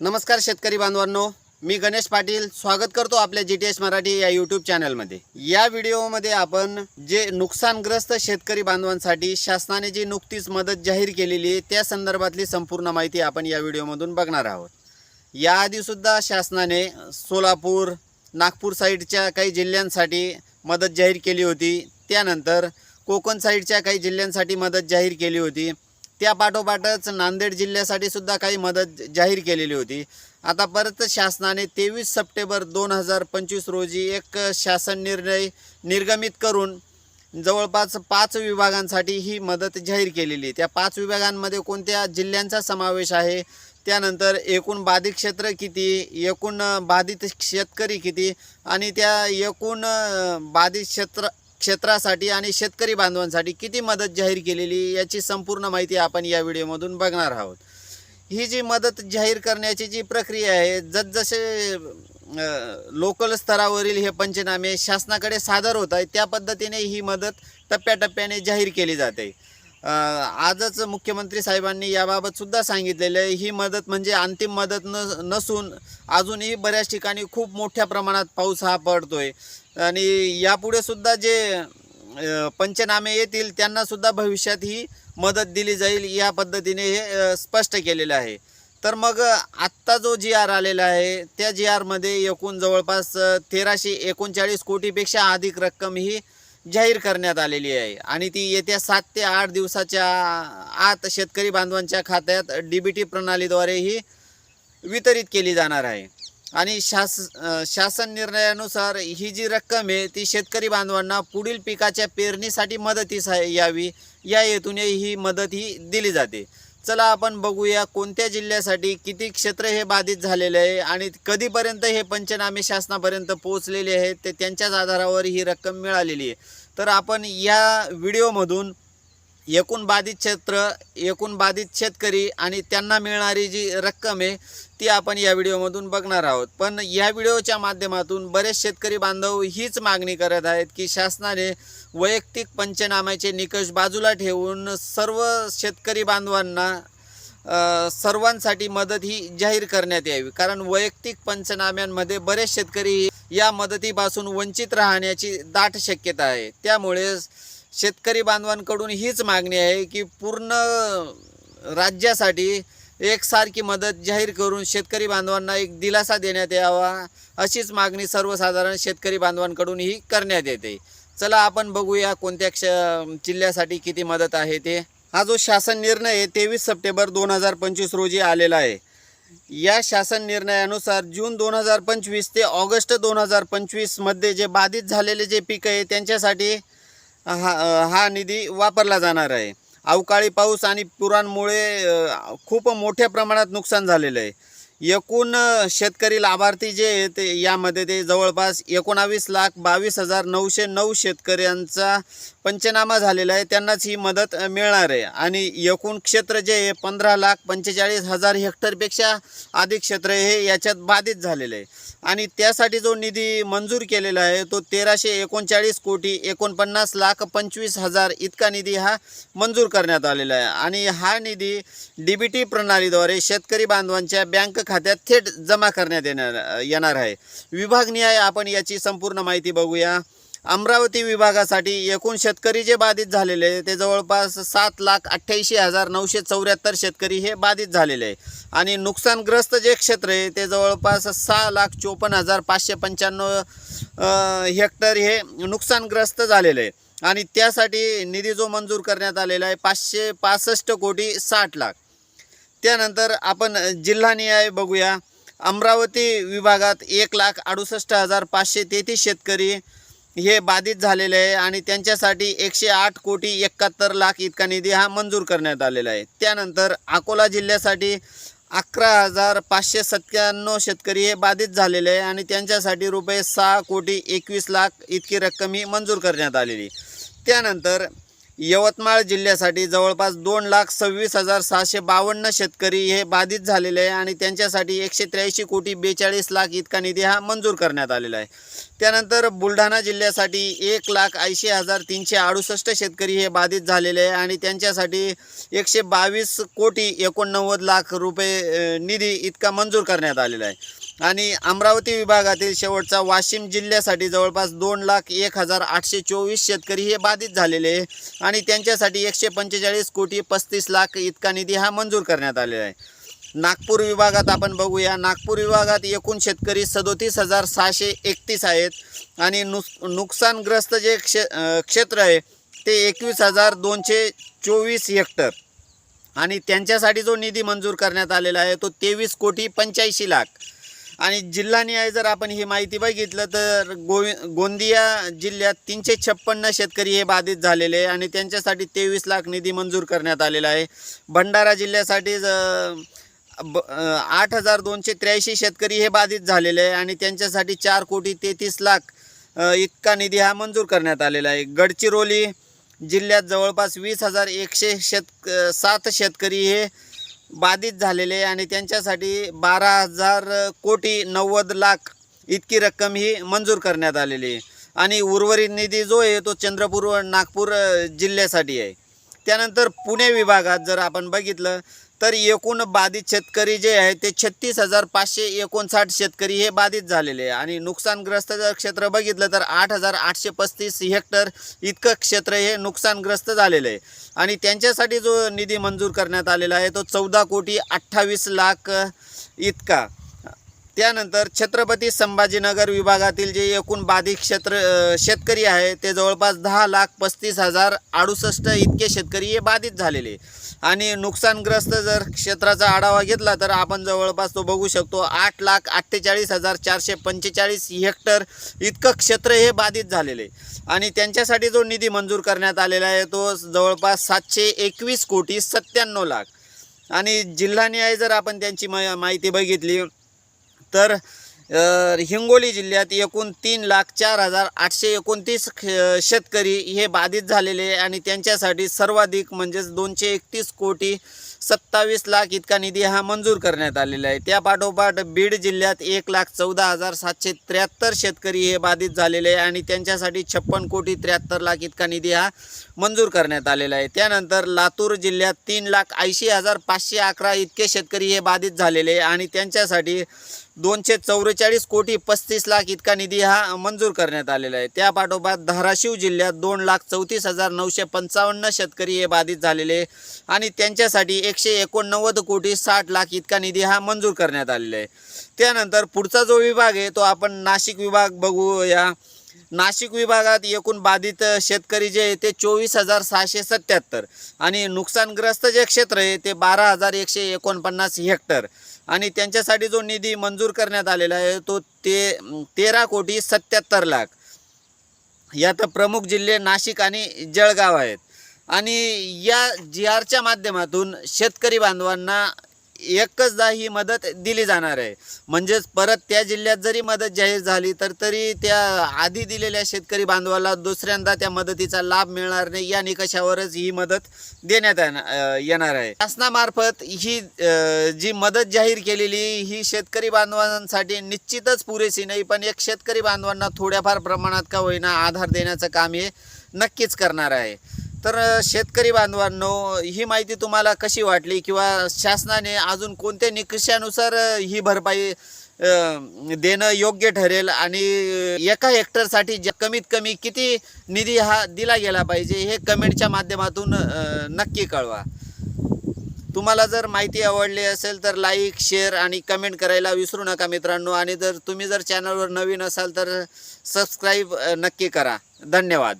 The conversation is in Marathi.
नमस्कार शेतकरी बांधवांनो मी गणेश पाटील. स्वागत करतो आपल्या जी टी एस मराठी या यूट्यूब चॅनलमध्ये या व्हिडिओमध्ये आपण जे नुकसानग्रस्त शेतकरी बांधवांसाठी शासनाने जी नुकतीच मदत जाहीर केलेली आहे त्या संदर्भातली संपूर्ण माहिती आपण या व्हिडिओमधून बघणार आहोत. याआधीसुद्धा शासनाने सोलापूर नागपूर साईडच्या काही जिल्ह्यांसाठी मदत जाहीर केली होती. त्यानंतर कोकण साईडच्या काही जिल्ह्यांसाठी मदत जाहीर केली होती. त्या पाठोपाठच नांदेड जिल्ह्यासाठी सुद्धा काही मदत जाहीर केलेली होती. आता परत शासनाने तेवीस सप्टेंबर दोन हजार पंचवीस रोजी एक शासन निर्णय निर्गमित करून जवळपास पाच विभागांसाठी ही मदत जाहीर केलेली त्या पाच विभागांमध्ये कोणत्या जिल्ह्यांचा समावेश आहे? त्यानंतर एकूण बाधित क्षेत्र किती? एकूण बाधित शेतकरी किती? आणि त्या एकूण बाधित क्षेत्र क्षेत्रासाठी आणि शेतकरी बांधवांसाठी किती मदत जाहीर केलेली याची संपूर्ण माहिती आपण या व्हिडिओमधून बघणार आहोत. ही जी मदत जाहीर करण्याची जी प्रक्रिया आहे जसजसे लोकल स्तरावरील हे पंचनामे शासनाकडे सादर होत आहे त्या पद्धतीने ही मदत टप्प्याटप्प्याने जाहीर केली जाते. आजच मुख्यमंत्री साहेबांनी याबाबत सुद्धा सांगितलेलं आहे. ही मदत म्हणजे अंतिम मदत न नसून अजूनही बऱ्याच ठिकाणी खूप मोठ्या प्रमाणात पाऊस हा पडतोय. आणि यापुढे सुद्धा जे पंचनामे येतील त्यांना सुद्धा भविष्यात ही मदत दिली जाईल या पद्धतीने हे स्पष्ट केलेलं आहे. तर मग आत्ता जो जी आर आलेला आहे त्या जी आरमध्ये एकूण जवळपास तेराशे एकोणचाळीस कोटीपेक्षा अधिक रक्कम ही जाहीर करण्यात आलेली आहे. आणि ती येत्या सात ते आठ दिवसाच्या आत शेतकरी बांधवांच्या खात्यात डी बी टी प्रणालीद्वारे ही वितरित केली जाणार आहे. आणि शास शासन निर्णयानुसार ही जी रक्कम आहे ती शेतकरी बांधवांना पुढील पिकाच्या पेरणीसाठी मदतीस यावी या हेतूने ही मदत ही दिली जाते. चला आपण बघूया कोणत्या जिल्ह्यासाठी किती क्षेत्र हे बाधित झालेले आहे आणि कधीपर्यंत हे पंचनामे शासनापर्यंत पोहोचलेले आहेत ते त्यांच्याच आधारावर ही रक्कम मिळालेली आहे. तर आपण या व्हिडिओमधून एकूण बाधित क्षेत्र एकूण बाधित शेतकरी आणि त्यांना मिळणारी जी रक्कम आहे ती आपण या व्हिडिओमधून बघणार आहोत. पण या व्हिडिओच्या माध्यमातून बरेच शेतकरी बांधव हीच मागणी करत आहेत की शासनाने वैयक्तिक पंचनाम्याचे निकष बाजूला ठेवून सर्व शेतकरी बांधवांना सर्वांसाठी मदत ही जाहीर करण्यात यावी. कारण वैयक्तिक पंचनाम्यांमध्ये बरेच शेतकरी या मदतीपासून वंचित राहण्याची दाट शक्यता आहे. त्यामुळे शेतकरी बांधवांकडून हीच मागणी आहे की पूर्ण राज्यासाठी एकसारखी मदत जाहीर करून शेतकरी बांधवांना एक दिलासा देण्यात यावा अशीच मागणी सर्वसाधारण शेतकरी बांधवांकडून ही करण्यात येते. चला आपण बघूया कोणत्या क्ष जिल्ह्यासाठी किती मदत आहे ते. हा जो शासन निर्णय आहे तेवीस सप्टेंबर दोन हजार पंचवीस रोजी आलेला आहे. या शासन निर्णयानुसार जून दोन हजार पंचवीस ते ऑगस्ट दोन हजार पंचवीसमध्ये जे बाधित झालेले जे पीक आहे त्यांच्यासाठी हा हा निधी वापरला जाणार आहे. अवकाळी पाऊस आणि पुरांमुळे खूप मोठ्या प्रमाणात नुकसान झालेलं आहे. एकूण शेतकरी लाभार्थी जे आहेत ते यामध्ये ते जवळपास एकोणावीस लाख बावीस हजार नऊशे नऊ शेतकऱ्यांचा पंचनामा झालेला आहे. त्यांनाच ही मदत मिळणार आहे. आणि एकूण क्षेत्र जे आहे पंधरा लाख पंचेचाळीस हजार हेक्टरपेक्षा अधिक क्षेत्र हे याच्यात बाधित झालेलं आहे. आणि त्यासाठी जो निधी मंजूर केलेला आहे तो तेराशे एकोणचाळीस कोटी एकोणपन्नास लाख पंचवीस हजार इतका निधी हा मंजूर करण्यात आलेला आहे. आणि हा निधी डी बी टी प्रणालीद्वारे शेतकरी बांधवांच्या बँक खात्यात थेट जमा करण्यात येणार येणार आहे. विभागनिहाय आपण याची संपूर्ण माहिती बघूया. अमरावती विभागासाठी एकूण शेतकरी जे बाधित झालेले आहे ते जवळपास सात लाख अठ्ठ्याऐंशी हजार नऊशे चौऱ्याहत्तर शेतकरी हे बाधित झालेले आहे आणि नुकसानग्रस्त जे क्षेत्र आहे ते जवळपास सहा लाख चोपन्न हजार पाचशे पंच्याण्णव हेक्टर हे नुकसानग्रस्त झालेलं आहे आणि त्यासाठी निधी जो मंजूर करण्यात आलेला आहे पाचशे पासष्ट कोटी साठ लाख. त्यानंतर आपण जिल्हानिहाय बघूया. अमरावती विभागात एक लाख अडुसष्ट हजार पाचशे तेहतीस शेतकरी हे बाधित झालेले आहे आणि त्यांच्यासाठी एकशे आठ कोटी एकाहत्तर लाख इतका निधी हा मंजूर करण्यात आलेला आहे. त्यानंतर अकोला जिल्ह्यासाठी अकरा हजार पाचशे सत्त्याण्णव शेतकरी हे बाधित झालेले आहे आणि त्यांच्यासाठी रुपये सहा कोटी एकवीस लाख इतकी रक्कम ही मंजूर करण्यात आलेली त्यानंतर यवतमाळ जिल्ह्यासाठी जवळपास दोन लाख सव्वीस हजार सहाशे बावन्न शेतकरी हे बाधित झालेले आहे आणि त्यांच्यासाठी एकशे त्र्याऐंशी कोटी बेचाळीस लाख इतका निधी हा मंजूर करण्यात आलेला आहे. त्यानंतर बुलढाणा जिल्ह्यासाठी एक लाख ऐंशी हजार तीनशे अडुसष्ट शेतकरी हे बाधित झालेले आहे आणि त्यांच्यासाठी एकशे बावीस कोटी एकोणनव्वद लाख रुपये निधी इतका मंजूर करण्यात आलेला आहे. आणि अमरावती विभागातील शेवटचा वाशिम जिल्ह्यासाठी जवळपास दोन लाख एक हजार आठशे चोवीस शेतकरी हे बाधित झालेले आहे. आणि त्यांच्यासाठी एकशे पंचेचाळीस कोटी पस्तीस लाख इतका निधी हा मंजूर करण्यात आलेला आहे. नागपूर विभागात आपण बघूया. नागपूर विभागात एकूण शेतकरी सदोतीस हजार सहाशे एकतीस आहेत. आणि नुक नुकसानग्रस्त जे क्षे क्षेत्र आहे ते एकवीस हजार दोनशे चोवीस हेक्टर. आणि त्यांच्यासाठी जो निधी मंजूर करण्यात आलेला आहे तो तेवीस कोटी पंच्याऐंशी लाख. आणि जिल्हानिहाय जर आपण ही माहिती बघितलं तर गोवि गोंदिया जिल्ह्यात तीनशे छप्पन्न शेतकरी हे बाधित झालेले आहे आणि त्यांच्यासाठी तेवीस लाख निधी मंजूर करण्यात आलेला आहे. भंडारा जिल्ह्यासाठी ज- ब आठ हजार दोनशे त्र्याऐंशी शेतकरी हे बाधित झालेले आहे आणि त्यांच्यासाठी चार कोटी तेहतीस लाख इतका निधी हा मंजूर करण्यात आलेला आहे. गडचिरोली जिल्ह्यात जवळपास वीस हजार एकशे शेत सात शेतकरी हे बाधित झालेले आहे आणि त्यांच्यासाठी बारा हजार कोटी नव्वद लाख इतकी रक्कम ही मंजूर करण्यात आलेली आहे. आणि उर्वरित निधी जो आहे तो चंद्रपूर व नागपूर जिल्ह्यासाठी आहे. त्यानंतर पुणे विभागात जर आपण बघितलं तर एकूण बाधित शेतकरी जे आहे ते छत्तीस हजार पाचशे एकोणसाठ शेतकरी हे बाधित झालेले आहे. आणि नुकसानग्रस्त जर क्षेत्र बघितलं तर आठ हजार आठशे पस्तीस हेक्टर इतकं क्षेत्र हे नुकसानग्रस्त झालेलं आहे. आणि त्यांच्यासाठी जो निधी मंजूर करण्यात आलेला आहे तो चौदा कोटी अठ्ठावीस लाख इतका. त्यानंतर छत्रपती संभाजीनगर विभागातील जे एकूण बाधित क्षेत्र शेतकरी आहे ते जवळपास दहा लाख पस्तीस हजार अडुसष्ट इतके शेतकरी हे बाधित झालेले. आणि नुकसानग्रस्त जर क्षेत्राचा आढावा घेतला तर आपण जवळपास तो बघू शकतो आठ लाख अठ्ठेचाळीस हजार चारशे पंचेचाळीस हेक्टर इतकं क्षेत्र हे बाधित झालेले. आणि त्यांच्यासाठी जो निधी मंजूर करण्यात आलेला आहे तो जवळपास सातशे एकवीस कोटी सत्त्याण्णव लाख. आणि जिल्हानिहाय जर आपण त्यांची म माहिती बघितली तर हिंगोली जिल्ह्यात एकूण तीन लाख चार हजार आठशे एकोणतीस शेतकरी हे बाधित झालेले आहे आणि त्यांच्यासाठी सर्वाधिक म्हणजेच दोनशे एकतीस कोटी सत्तावीस लाख इतका निधी हा मंजूर करण्यात आलेला आहे. त्यापाठोपाठ बीड जिल्ह्यात एक लाख चौदा हजार सातशे त्र्याहत्तर शेतकरी हे बाधित झालेले आहे आणि त्यांच्यासाठी छप्पन कोटी त्र्याहत्तर लाख इतका निधी हा मंजूर करण्यात आलेलं आहे. त्यानंतर लातूर जिल्ह्यात तीन लाख ऐंशी हजार पाचशे अकरा इतके शेतकरी हे बाधित झालेले आहे आणि त्यांच्यासाठी दोनशे चौवेचाळीस कोटी पस्तीस लाख इतका निधी हा मंजूर करण्यात आलेला आहे. त्यापाठोपाठ धाराशिव जिल्ह्यात दोन लाख चौतीस हजार नऊशे पंचावन्न शेतकरी हे बाधित झालेले आणि त्यांच्यासाठी एकशे एकोणनव्वद कोटी साठ लाख इतका निधी हा मंजूर करण्यात आलेला आहे. त्यानंतर पुढचा जो विभाग आहे तो आपण नाशिक विभाग बघूया. नाशिक विभागात एकूण बाधित शेतकरी जे आहे ते चोवीस हजार सहाशे सत्याहत्तर आणि नुकसानग्रस्त जे क्षेत्र आहे ते बारा हजार एकशे एकोणपन्नास हेक्टर. आणि त्यांच्यासाठी जो निधी मंजूर करण्यात आलेला आहे तो ते तेरा कोटी सत्याहत्तर लाख. यात प्रमुख जिल्हे नाशिक आणि जळगाव आहेत. आणि या जी आरच्या माध्यमातून शेतकरी बांधवांना एकचदा ही मदत दिली जाणार आहे. म्हणजेच परत त्या जिल्ह्यात जरी मदत जाहीर झाली तर तरी त्या आधी दिलेल्या शेतकरी बांधवाला दुसऱ्यांदा त्या मदतीचा लाभ मिळणार नाही. या निकषावरच ही मदत देण्यात येणार येणार आहे. शासनामार्फत ही जी मदत जाहीर केलेली ही शेतकरी बांधवांसाठी निश्चितच पुरेशी नाही पण एक शेतकरी बांधवांना थोड्याफार प्रमाणात का होईना आधार देण्याचं काम हे नक्कीच करणार आहे. तर शेतकरी बांधवांनो ही माहिती तुम्हाला कशी वाटली किंवा शासनाने अजून कोणत्या निकषानुसार ही भरपाई देणं योग्य ठरेल आणि एका हेक्टरसाठी ज कमीत कमी किती निधी हा दिला गेला पाहिजे हे कमेंटच्या माध्यमातून नक्की कळवा. तुम्हाला जर माहिती आवडली असेल तर लाईक शेअर आणि कमेंट करायला विसरू नका मित्रांनो आणि जर तुम्ही जर चॅनलवर नवीन असाल तर सबस्क्राईब नक्की करा. धन्यवाद.